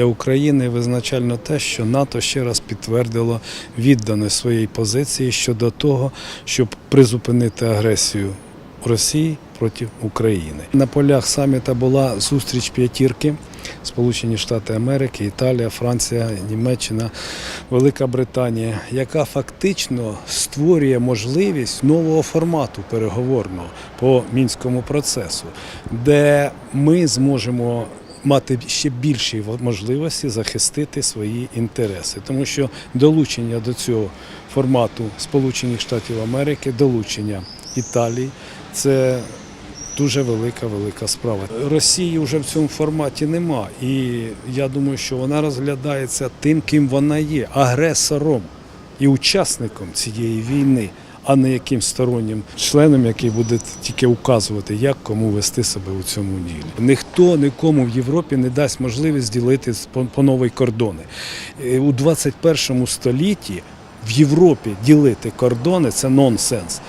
для України визначально те, що НАТО ще раз підтвердило відданість своєї позиції щодо того, щоб призупинити агресію Росії проти України. На полях саміта була зустріч п'ятірки. Сполучені Штати Америки, Італія, Франція, Німеччина, Велика Британія, яка фактично створює можливість нового формату переговорного по мінському процесу, де ми зможемо мати ще більші можливості захистити свої інтереси, тому що долучення до цього формату Сполучених Штатів Америки, долучення Італії це дуже велика, велика справа. Росії вже в цьому форматі нема, і я думаю, що вона розглядається тим, ким вона є агресором і учасником цієї війни, а не яким стороннім членом, який буде тільки указувати, як кому вести себе у цьому ділі. Ніхто нікому в Європі не дасть можливість ділити по, по нові кордони Е, у 21 столітті. В Європі ділити кордони це нонсенс.